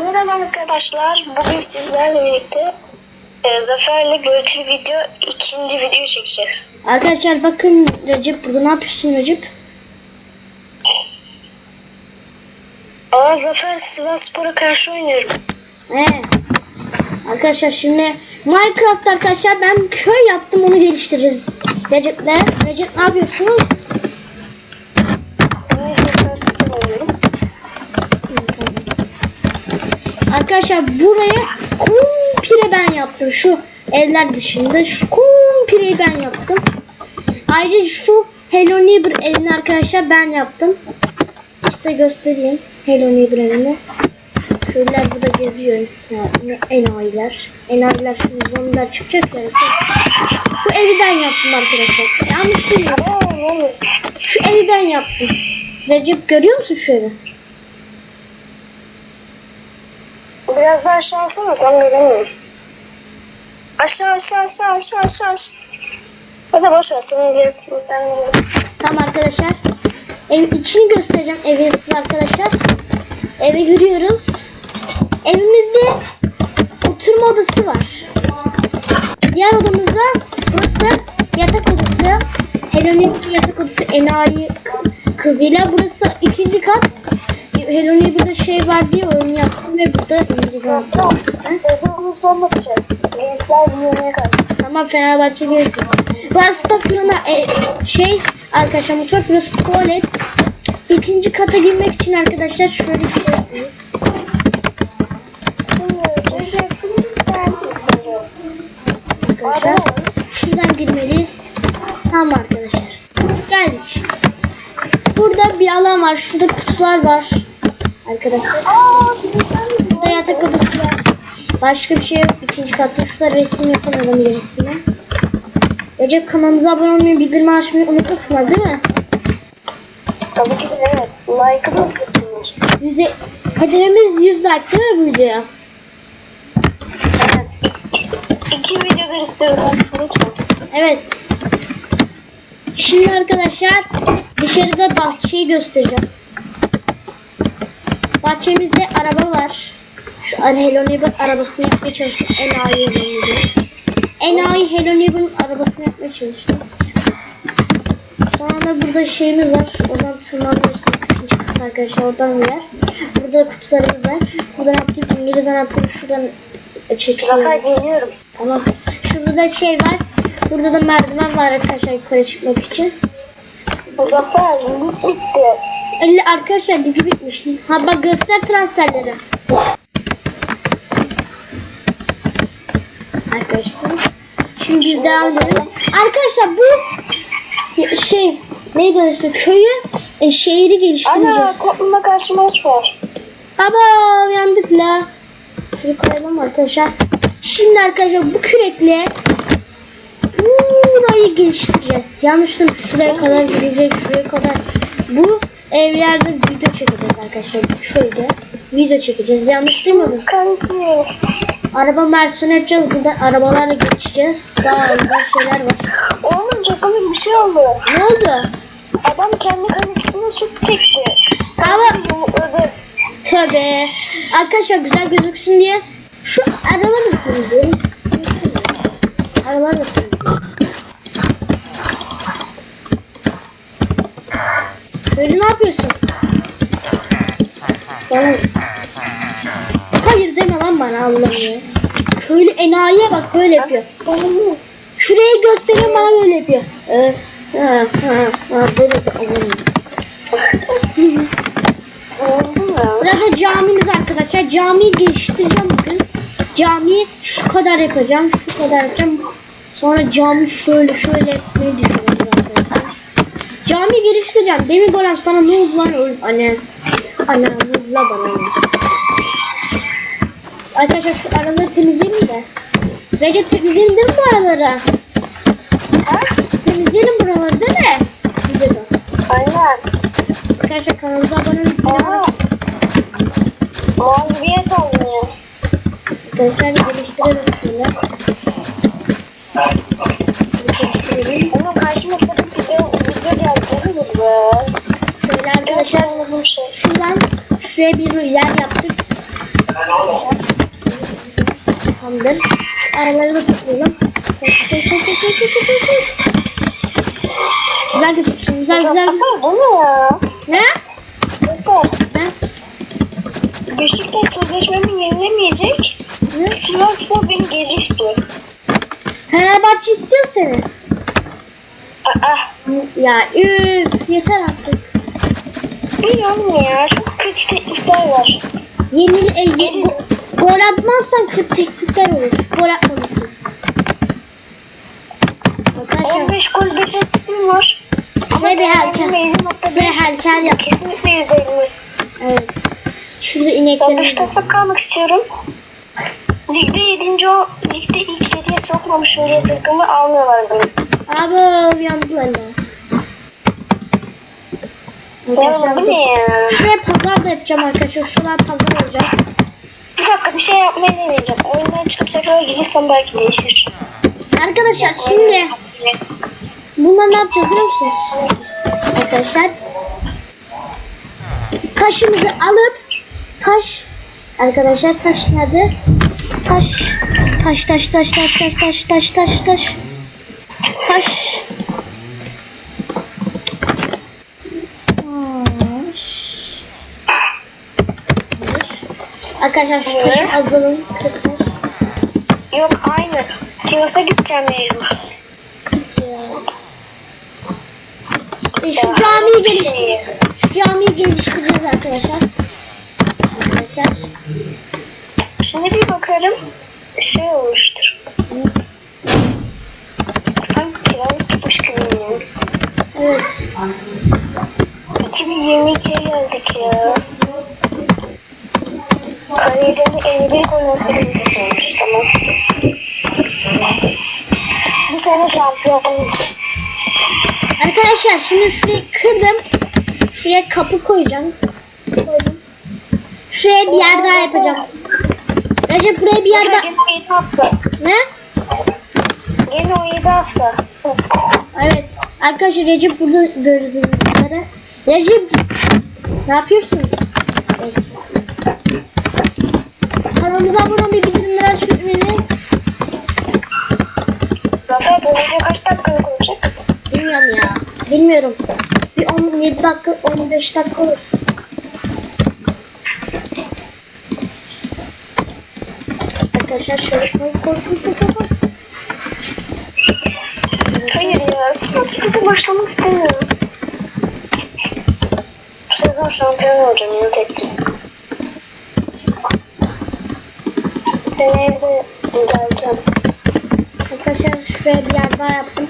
Merhaba arkadaşlar. Bugün sizlerle birlikte e, Zafer'le görüntülü video ikinci video çekeceğiz. Arkadaşlar bakın Recep burada ne yapıyorsun Recep? Aa Zafer Sivas Spor'a karşı oynuyorum. Ee, arkadaşlar şimdi Minecraft arkadaşlar ben köy yaptım onu geliştireceğiz. Recep'le. Recep ne yapıyorsunuz? Ben Zafer Sistem oynuyorum. Arkadaşlar buraya komple ben yaptım. Şu evler dışında şu komple ben yaptım. Ayrıca şu Hello Neighbor evini arkadaşlar ben yaptım. Size göstereyim Hello Neighbor evini. Köylüler burada geziyor. Ya, ne enayiler. Enayiler şimdi zombiler çıkacak ya. Bu evi ben yaptım arkadaşlar. Yanlış değil mi? Şu evi ben yaptım. Recep görüyor musun şu evi? Biraz daha aşağı alsana tam göremiyorum. Aşağı aşağı aşağı aşağı aşağı aşağı. Hadi boş ver seni ileristimizden geliyorum. Tamam arkadaşlar. Evin içini göstereceğim evi arkadaşlar. Eve giriyoruz. Evimizde oturma odası var. Diğer odamızda burası yatak odası. Helen'in yatak odası enayi kızıyla. Burası ikinci kat. Helen'in burada şey var diye oyun yaptım ve burada İngilizce Tamam. Sezonun sonuna şey. Gençler büyümeye karşı. Tamam Fenerbahçe gelsin. Fırına e, şey arkadaşlar mutfak burası tuvalet. İkinci kata girmek için arkadaşlar şöyle bir şey. Arkadaşlar şuradan girmeliyiz. Tamam arkadaşlar. Geldik. Burada bir alan var. Şurada kutular var. Arkadaşlar. Aa, odası var. Başka bir şey yok. İkinci katta şurada resim yapan adamın resmi. Recep kanalımıza abone olmayı, bildirimi açmayı unutmasınlar değil mi? Tabii ki de evet. Like'ı da atıyorsunuz. Size hedefimiz 100 like değil mi bu videoya? Evet. İki videodur istiyoruz. Evet. Şimdi arkadaşlar dışarıda bahçeyi göstereceğim. Bahçemizde araba var. Şu Neighbor arabasını yapmaya çalışıyor. Enayi Hello Neighbor. Enayi Hello Neighbor'ın arabasını yapmaya çalışıyor. Sonra da burada şeyimiz var. Oradan tırmanıyorsunuz. ikinci kat arkadaşlar oradan bir yer. Burada kutularımız var. Buradan yaptık İngilizce yaptık. Şuradan çekiyorum. Zafer geliyorum. Tamam. Şurada da şey var. Burada da merdiven var arkadaşlar yukarı çıkmak için. Zafer yıldız bitti. 50 arkadaşlar ligi bitmiş. Ha bak göster transferleri. Arkadaşlar. Şimdi biz devam edelim. Arkadaşlar bu şey neydi ismi? Köyü e, şehri Ana geliştireceğiz. topluma karşı maç var. Baba yandık la. Şunu koyalım arkadaşlar. Şimdi arkadaşlar bu kürekle geliştireceğiz. Yanlıştım şuraya kadar gidecek şuraya kadar. Bu evlerde video çekeceğiz arkadaşlar. Köyde video çekeceğiz. Yanlış duymadın. Kanti. Araba versiyonu yapacağız. Burada arabalarla geçeceğiz. Daha güzel şeyler var. Oğlum çok komik bir şey oldu. Ne oldu? Adam kendi kalesine şut çekti. Ama Yumrukladı. Tabii. Arkadaşlar güzel gözüksün diye şu araları temizleyelim. Araları da temizleyelim. Böyle ne yapıyorsun? Bana... Hayır deme lan bana Allah'ım ya. Köylü enayiye bak böyle yapıyor. Şurayı gösteriyor bana böyle yapıyor. Ee, ha, ha, ha, böyle. Zıldın ya. Burada camimiz arkadaşlar. Camiyi geliştireceğim bugün. Camiyi şu kadar yapacağım. Şu kadar yapacağım. Sonra cami şöyle şöyle yapmayı düşünüyorum. Camiyi geliştireceğim. Demir golem sana ne oldu lan öl anne. Anne ne la bana. Arkadaşlar şu araları temizleyelim de. Recep temizleyelim değil mi bu araları? Temizleyelim buraları değil mi? Videoda. Aynen. Arkadaşlar kanalımıza abone olmayı aldın ya. Arkadaşlar geliştirelim şöyle. Geliştirelim. Onun karşıma sakın video, video geldi. Ne güzel. Şöyle arkadaşlar anladığım şey. şuradan şuraya bir yer yaptık. Tamamdır. Araları da toplayalım. Güzel gözüksün. Güzel güzel. güzel. Hasan bu ne ya? Ne? Hasan. Ne? Beşiktaş sözleşmemi yenilemeyecek. Ne? Sivasspor beni geri istiyor. Fenerbahçe istiyor seni. Aa, Ya üf yeter artık. iyi ya. Çok kötü teklifler var. Yenil e, ye- go- gol atmazsan kötü teklifler olur. Gol atmalısın. Arkadaşlar 15 gol 5 asistim var. Şuraya bir helker. Şuraya helker yap. Kesinlikle %50. Evet. Şurada Ben ineklerimiz var. Beşiktaş'ta kalmak istiyorum. Ligde 7. o ligde ilk 7'ye sokmamış oraya takımı almıyorlar beni. Abi yandılar ya. Ya Arkadaşlar bu ne ya? Şuraya pazar da yapacağım arkadaşlar. Şuraya pazar olacak. Bir dakika bir şey yapmayı deneyeceğim. Oyundan çıkıp tekrar gidirsem belki değişir. Arkadaşlar şimdi bunlar ne yapacağız biliyor musunuz? Arkadaşlar taşımızı alıp taş arkadaşlar taş nerede? Taş taş taş taş taş taş taş taş taş taş taş Taş. Arkadaşlar şu taşı azalım. Yok aynı. Sivas'a gideceğim mecbur. Git ya. E, şu camiyi bir geliş şey. şu camiyi geliştireceğiz arkadaşlar. Arkadaşlar. Şimdi bir bakarım. Şey olmuştur. Sanki kiralık tutmuş gibi ya. Evet. 2022'ye geldik ya. Kariyerinde 51 gol 18 istiyormuş tamam. Bu sene şampiyon. Arkadaşlar şimdi şurayı kırdım. Şuraya kapı koyacağım. Şuraya bir yer daha yapacağım. Recep buraya bir yer daha... Gene o 7 hafta. Ne? O 7 hafta. Evet. Arkadaşlar Recep burada gördüğünüz üzere. Recep ne yapıyorsunuz? Evet. Kanalımıza abone olmayı bildirimleri açmayınız. Zafer bu video kaç dakikalık olacak? Bilmiyorum ya. Bilmiyorum. Bir 17 dakika 15 dakika olur. Arkadaşlar şöyle koy koy koy koy koy. Hayır ya. Sivasspor'da başlamak istemiyorum. Bu sezon şampiyon olacağım ya tek tek. Seneye de geleceğim. Arkadaşlar şuraya bir yer daha yaptım.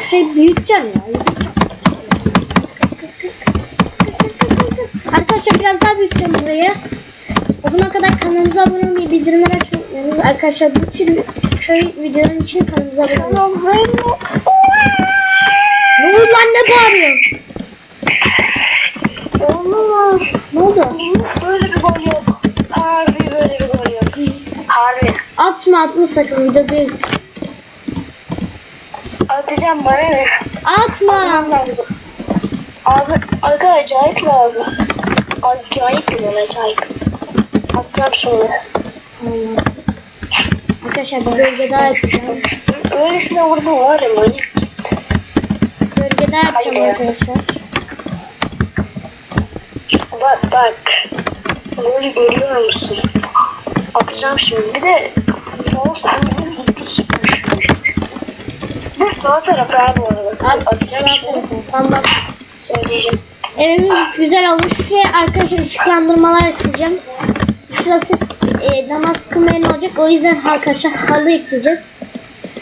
Şurayı büyüteceğim ya. büyüteceğim. Arkadaşlar biraz daha büyüteceğim burayı. O zamana kadar kanalımıza abone olmayı, bildirimleri açmayı unutmayınız. Arkadaşlar bu tür şöyle videoların için kanalımıza abone böyle. Ne oldu lan ne bağırıyorsun? Oğlum. Ne oldu? Böyle bir gol yok. Harbi böyle bir gol yok. Harbi. Atma atma sakın videodayız. Atacağım bana ne? Atma. Atmam lazım. Abi, aga acayip lazım. Acayip bir acayip. Atacağım şimdi. Olmaz. Arkadaşlar bir bölge daha yapacağım. Öylesine vurdum var ya manyak. Bölge daha yapacağım Haydi. arkadaşlar. Bak bak. Golü görüyor musun? Atacağım şimdi. Bir de olsun bir gittik. Bir de sağ taraf abi bu arada. Abi Atacağım şimdi. Tamam bak. Söyleyeceğim. Evimiz güzel olmuş. Şuraya arkadaşlar ışıklandırmalar ekleyeceğim. Şurası e, namaz kılmayan olacak. O yüzden arkadaşlar halı ekleyeceğiz.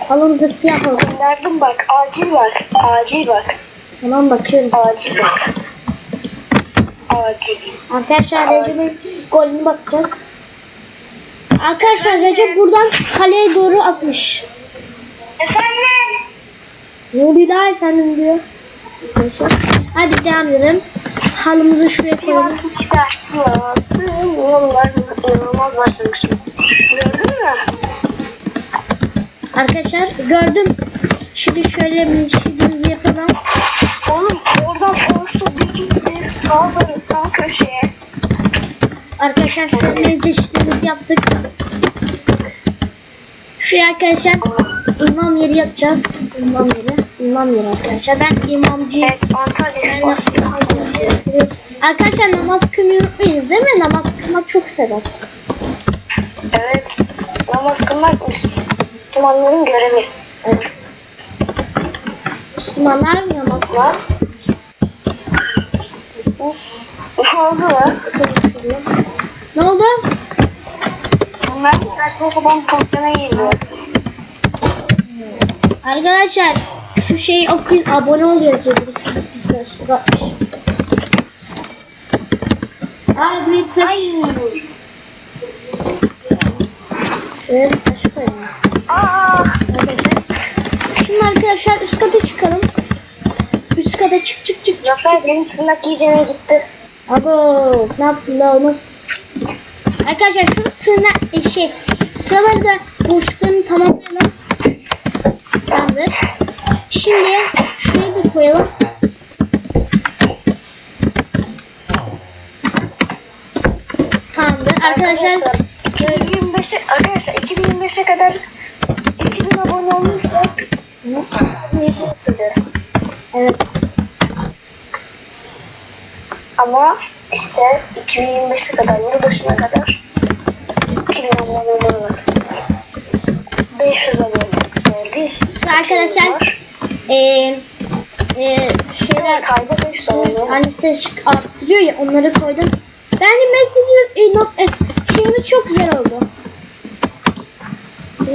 Halımız da siyah olsun. Gönderdim bak. Acil bak. Acil bak. Tamam bakıyorum. Acil bak. Acil. Arkadaşlar Recep'in golünü bakacağız. Arkadaşlar Recep buradan kaleye doğru atmış. Efendim? Ne oluyor daha efendim diyor. Arkadaşlar. Hadi devam edelim. Halımızı şuraya koyalım. Sivas yollar inanılmaz başlamışım. Gördün mü? Arkadaşlar gördüm. Şimdi şöyle bir şeyimizi yapalım. Oğlum oradan orta bir gitti. Sağ, sağ köşeye. Arkadaşlar şöyle mezleştirimizi yaptık. Şuraya arkadaşlar imam yeri yapacağız. İmam yeri. İmam yeri arkadaşlar. Ben imamcı Evet Arkadaşlar namaz kılmayı unutmayınız değil mi? Namaz kılmak çok sevap. Evet. Namaz kılmak Müslümanların görevi. Evet. Müslümanlar namaz Lan. Ne oldu lan? Ne oldu? Bunlar saçma sapan pozisyona girdi. Arkadaşlar şu şeyi okuyun abone ol yazıyor. Birisi bir siz atmış. Ay bir taş. Ay. Şöyle bir taş koyalım. Aa. Arkadaşlar. Şimdi arkadaşlar üst kata çıkalım. Üst kata çık çık çık. Zafer benim tırnak iyicene gitti. Abo ne yaptın da olmaz. Arkadaşlar şu tırnak e, şey şuraları da boşluklarını tamamlayalım. Tamamdır. Şimdi şurayı da koyalım. Tamamdır. Arkadaşlar 2025'e arkadaşlar 2025'e kadar 2000 abone olursak video atacağız. evet. Ama işte 2025'e kadar yılbaşına kadar 2000 abone oluruz. 500 abone geldi. Şu arkadaşlar e, e, şeyler Evet ayda 500 abone. annesi çık arttırıyor ya onları koydum. Bence mesajı e, not, e, şeyimiz çok güzel oldu.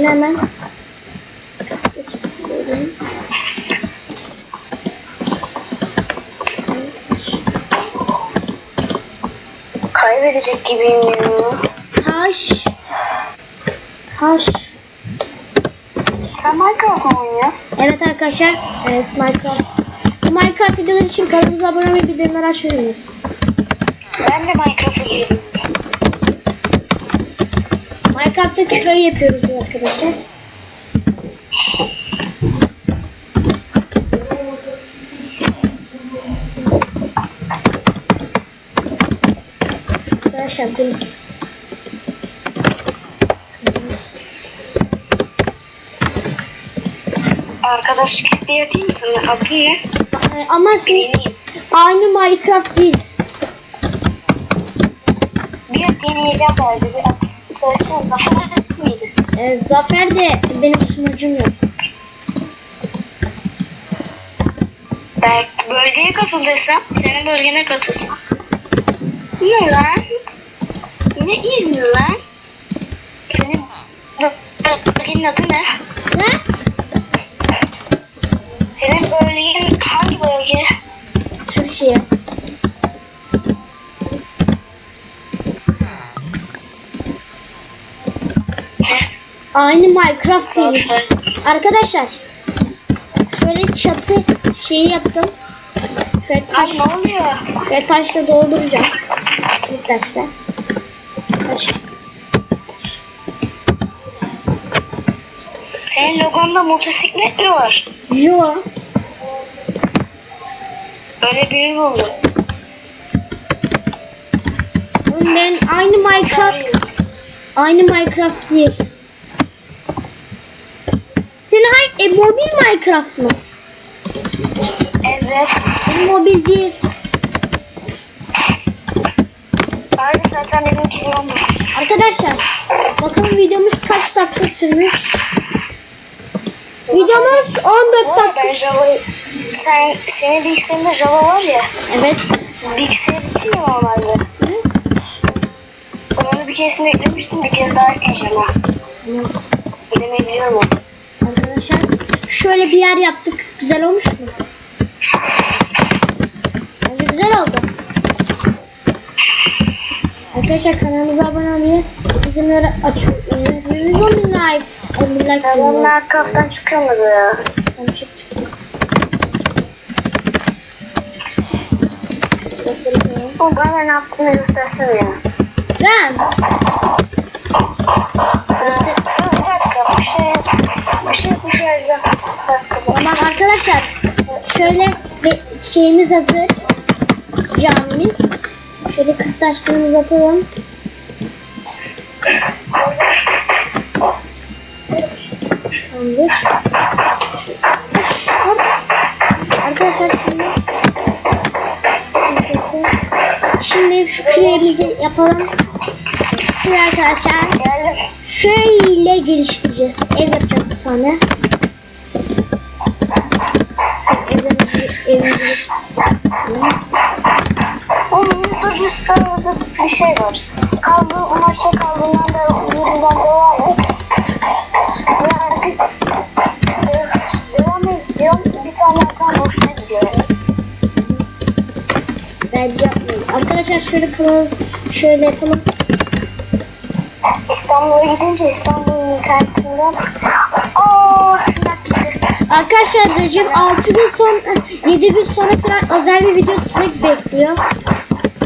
Hemen geçelim. Kaybedecek gibiyim ya. Taş. Taş. Sen Minecraft mı oynuyorsun? Evet arkadaşlar. Evet Minecraft. Minecraft videoları için kanalımıza abone olmayı bildirimleri açmayınız. Ben de Minecraft'a girdim. Minecraft'ta köy yapıyoruz arkadaşlar. Dur. Arkadaşlık isteği atayım mı sana? Atayım. Ee, Ama Deneyeyim. aynı Minecraft değil. Bir at deneyeceğim sadece. Bir at. Söylesene Zafer miydi? Ee, Zafer de benim sunucum yok. Belki bölgeye katıl desem, senin bölgene katılsam. Ne lan? Ne izni lan? Senin bölgenin adı ne? Ne? Senin bölgen hangi bölge? Türkiye. Aynı Minecraft. Zafer. Arkadaşlar şöyle çatı şeyi yaptım. Şöyle taş, Ay ne oluyor? şöyle taşla dolduracağım. Bir taşla. Senin logonda motosiklet mi var? Yo. Öyle biri buldum. Ben aynı Minecraft aynı Minecraft değil. Senin hangi e, mobil Minecraft mı? Evet. Mobil değil. Ayrıca zaten oldu. Arkadaşlar bakalım videomuz kaç dakika sürmüş. Videomuz 14 Bu arada dakika. ben Java'yı... Sen, senin bilgisayarında Java var ya. Evet. Bilgisayar için ya normalde. Hı? Onu bir keresinde eklemiştim. Bir kez daha ekleyeceğim ha. Tamam. Eklemeyi biliyorum onu. Arkadaşlar şöyle bir yer yaptık. Güzel olmuş mu? Bence güzel oldu. Arkadaşlar kanalımıza abone olmayı, bildirimleri açmayı, 110 bin like, 10 bin like Ben onun Minecraft'tan çıkamadı ya. Tamam, çık çık. O bana ne yaptığını göstersene ya. Ben, Dur bir dakika. Bir şey... Bir şey bir şey dakika. tamam arkadaşlar şöyle bir şeyimiz hazır. Camimiz. Şöyle kırk taşlarımızı atalım. Tamamdır. Arkadaşlar şimdi Şimdi şu küremizi yapalım. Şimdi arkadaşlar şöyle geliştireceğiz. Ev yapacağız bir tane. Yapmayalım. Arkadaşlar şöyle kalalım. Şöyle yapalım. İstanbul'a gidince İstanbul'un internetinden gitti. Arkadaşlar Recep 6 gün sonra 7 gün sonra falan özel bir video sizi bekliyor.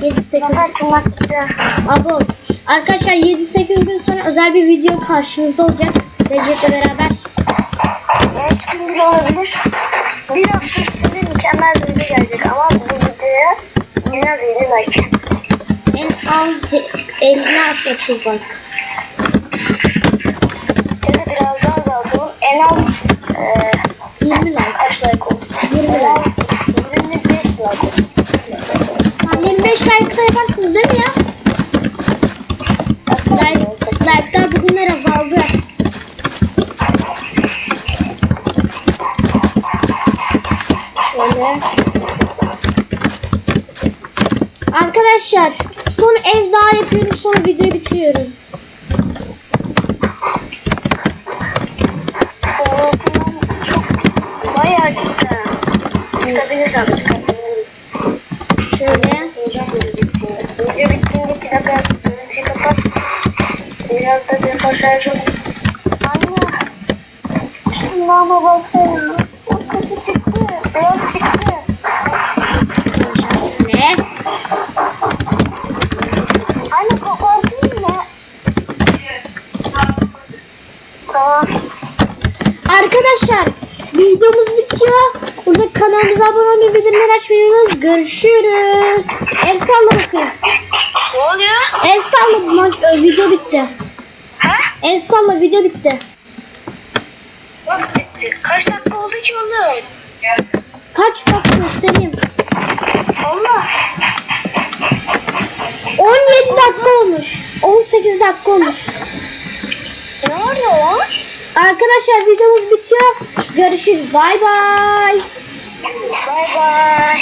7-8 Zafer tırnak gitti. Abo. Arkadaşlar 7-8 gün sonra özel bir video karşınızda olacak. Recep'le beraber. 5 gün bile olabilir. Bir hafta üstünde mükemmel bir video gelecek ama bu videoya en az 7 like. En az 50 az 30 like. Da biraz daha azaltalım. En az eee 20 like. kaç like olsun? 20 En like. az 25 like olsun. Tamam 25 like yaparsınız değil mi ya? Like, like'lar bugünler azaldı. Şöyle. Arkadaşlar son ev daha yapıyoruz sonra videoyu bitiriyoruz. Oo. Çok bayağı gitti. Çıkabiliriz abi çıkabiliriz. Şöyle. Video bittiğinde. 2 dakika görüntüyü kapat. Biraz da telefon şarjı Anne. Şundan baksana. Burada kanalımıza abone olmayı bildirimleri açmayı unutmayın. Görüşürüz. El salla bakayım. Ne oluyor? El salla maç ö, video bitti. Ha? El salla video bitti. Nasıl bitti? Kaç dakika oldu ki oğlum? Kaç bak göstereyim. Allah. 17 dakika olmuş. 18 dakika olmuş. Ne oluyor lan? Arkadaşlar videomuz bitiyor. Görüşürüz. Bay bay. Bay bay.